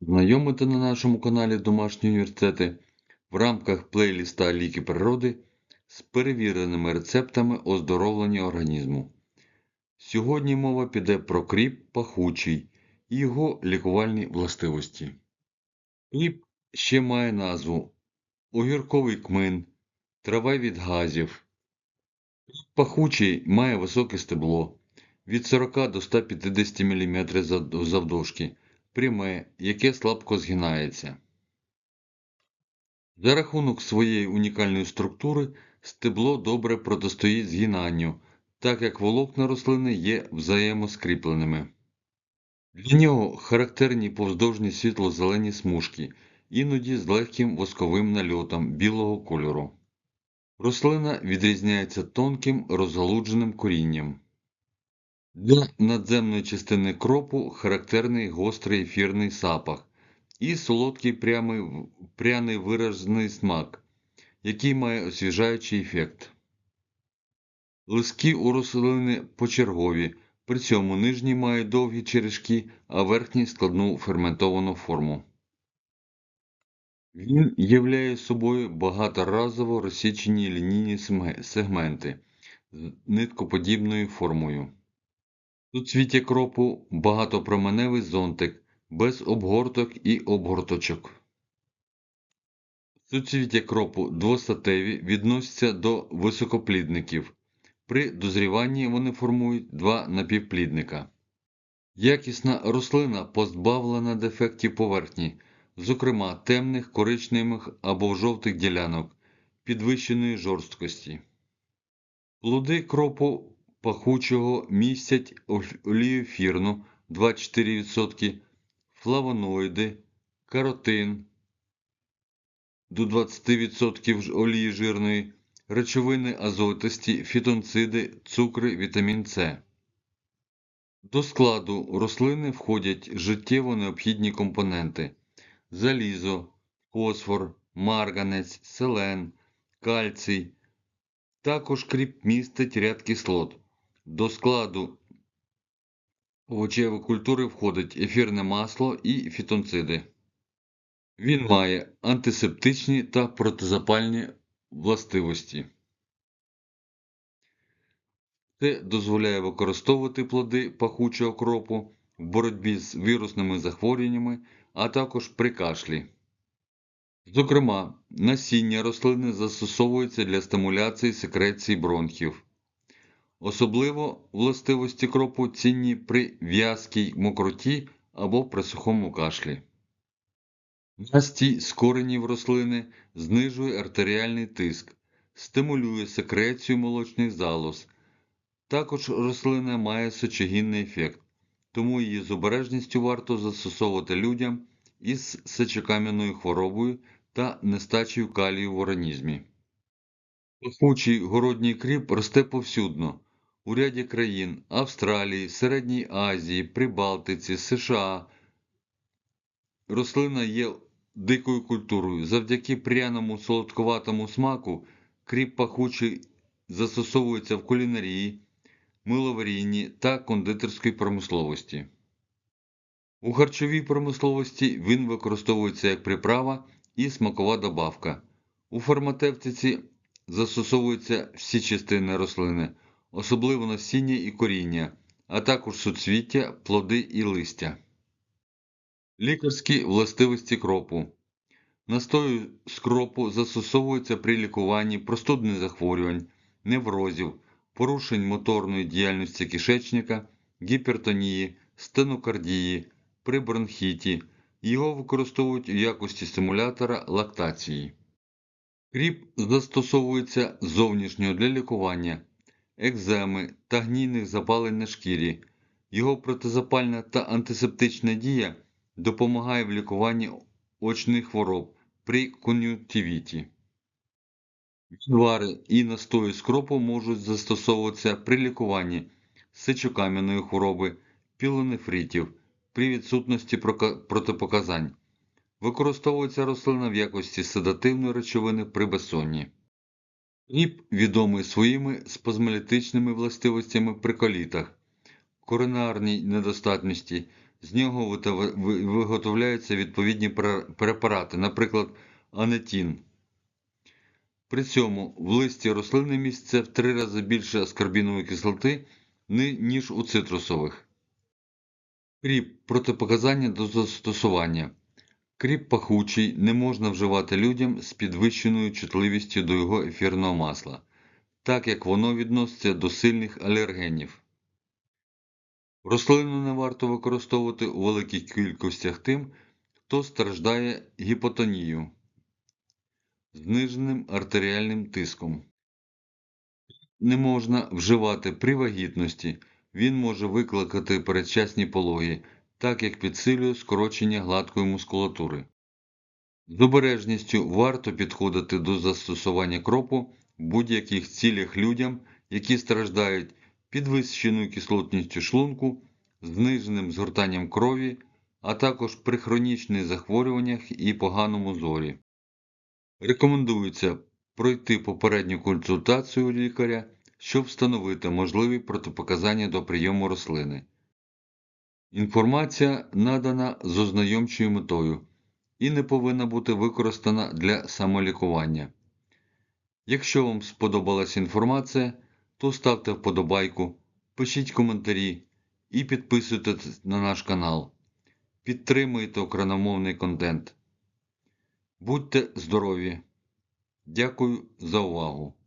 Знайомити на нашому каналі Домашні університети в рамках плейліста Ліки природи з перевіреними рецептами оздоровлення організму. Сьогодні мова піде про кріп пахучий і його лікувальні властивості. Кріп ще має назву огірковий кмин, трава від газів. Кріп пахучий має високе стебло від 40 до 150 мм завдовжки пряме, яке слабко згинається. За рахунок своєї унікальної структури стебло добре протистоїть згинанню, так як волокна рослини є взаємоскріпленими. Для нього характерні повздовжні світло-зелені смужки, іноді з легким восковим нальотом білого кольору. Рослина відрізняється тонким розгалудженим корінням. Для надземної частини кропу характерний гострий ефірний запах і солодкий прямий, пряний виражений смак, який має освіжаючий ефект. Листки у рослини почергові, при цьому нижні мають довгі черешки, а верхні складну ферментовану форму. Він являє собою багаторазово розсічені лінійні сегменти з ниткоподібною формою. Суцвіття кропу багатопроменевий зонтик без обгорток і обгорточок. Суцвіття кропу двостатеві відносяться до високоплідників. При дозріванні вони формують два напівплідника. Якісна рослина позбавлена дефектів поверхні, зокрема темних, коричневих або жовтих ділянок підвищеної жорсткості. Плоди кропу пахучого містять олію ефірну 24%, флавоноїди, каротин до 20% олії жирної, речовини азотисті, фітонциди, цукри, вітамін С. До складу рослини входять життєво необхідні компоненти залізо, фосфор, марганець, селен, кальцій. Також кріп містить ряд кислот. До складу овочевої культури входить ефірне масло і фітонциди. Він має антисептичні та протизапальні властивості. Це дозволяє використовувати плоди пахучого кропу в боротьбі з вірусними захворюваннями, а також при кашлі. Зокрема, насіння рослини застосовується для стимуляції секреції бронхів. Особливо властивості кропу цінні при в'язкій мокроті або при сухому кашлі. Настій з коренів рослини знижує артеріальний тиск, стимулює секрецію молочних залоз. Також рослина має сечогінний ефект, тому її з обережністю варто застосовувати людям із сечокам'яною хворобою та нестачею калію в організмі. Пахучий городній кріп росте повсюдно у ряді країн Австралії, Середній Азії, Прибалтиці, США. Рослина є дикою культурою. Завдяки пряному солодковатому смаку кріп пахучий застосовується в кулінарії, миловарінні та кондитерській промисловості. У харчовій промисловості він використовується як приправа і смакова добавка. У фармацевтиці застосовуються всі частини рослини, особливо насіння і коріння, а також суцвіття, плоди і листя. Лікарські властивості кропу. Настою з кропу застосовуються при лікуванні простудних захворювань, неврозів, порушень моторної діяльності кишечника, гіпертонії, стенокардії, при бронхіті. Його використовують у якості стимулятора лактації. Кріп застосовується зовнішньо для лікування екземи та гнійних запалень на шкірі. Його протизапальна та антисептична дія допомагає в лікуванні очних хвороб при кон'юнктивіті. Відвари і настої з кропу можуть застосовуватися при лікуванні сечокам'яної хвороби, пілонефритів при відсутності протипоказань. Використовується рослина в якості седативної речовини при безсонні. Кріп відомий своїми спазмолітичними властивостями при колітах, коронарній недостатності, з нього виготовляються відповідні препарати, наприклад, анетін. При цьому в листі рослини міститься в три рази більше аскорбінової кислоти, ніж у цитрусових. Кріп протипоказання до застосування. Кріп пахучий не можна вживати людям з підвищеною чутливістю до його ефірного масла, так як воно відноситься до сильних алергенів. Рослину не варто використовувати у великих кількостях тим, хто страждає гіпотонією, зниженим артеріальним тиском. Не можна вживати при вагітності, він може викликати передчасні пологи, так як підсилює скорочення гладкої мускулатури. З обережністю варто підходити до застосування кропу в будь-яких цілях людям, які страждають підвищеною кислотністю шлунку, зниженим згортанням крові, а також при хронічних захворюваннях і поганому зорі. Рекомендується пройти попередню консультацію лікаря, щоб встановити можливі протипоказання до прийому рослини. Інформація надана з ознайомчою метою і не повинна бути використана для самолікування. Якщо вам сподобалась інформація, то ставте вподобайку, пишіть коментарі і підписуйтесь на наш канал. Підтримуйте україномовний контент. Будьте здорові! Дякую за увагу!